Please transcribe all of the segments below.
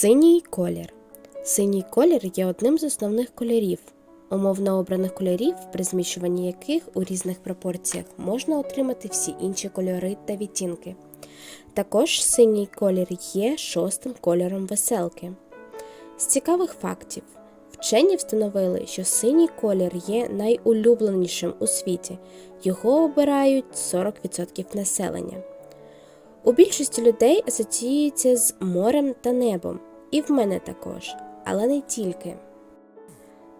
Синій колір. Синій колір є одним з основних кольорів, умовно обраних кольорів, при змішуванні яких у різних пропорціях можна отримати всі інші кольори та відтінки. Також синій колір є шостим кольором веселки. З цікавих фактів, вчені встановили, що синій колір є найулюбленішим у світі. Його обирають 40% населення. У більшості людей асоціюється з морем та небом, і в мене також, але не тільки.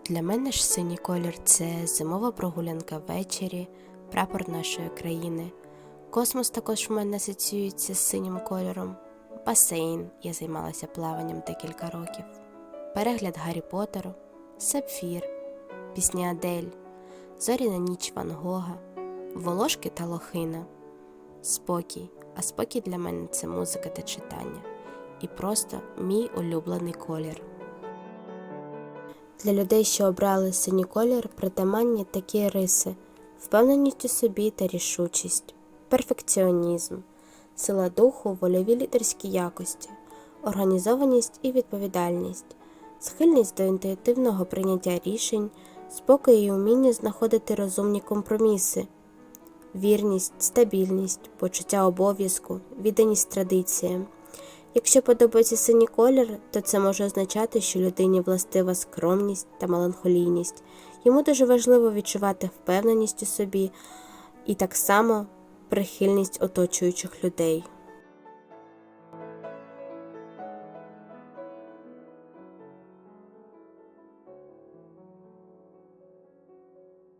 Для мене ж синій колір це зимова прогулянка ввечері, прапор нашої країни. Космос також в мене асоціюється з синім кольором. Басейн я займалася плаванням декілька років. Перегляд Гаррі Поттеру, Сапфір, пісні Адель, Зоряна ніч Ван Гога, Волошки та Лохина. Спокій, а спокій для мене це музика та читання. І просто мій улюблений колір. Для людей, що обрали синій колір, притаманні такі риси: впевненість у собі та рішучість, перфекціонізм, сила духу, вольові лідерські якості, організованість і відповідальність, схильність до інтуїтивного прийняття рішень, спокій і уміння знаходити розумні компроміси, вірність, стабільність, почуття обов'язку, відданість традиціям. Якщо подобається синій колір, то це може означати, що людині властива скромність та меланхолійність. Йому дуже важливо відчувати впевненість у собі і так само прихильність оточуючих людей.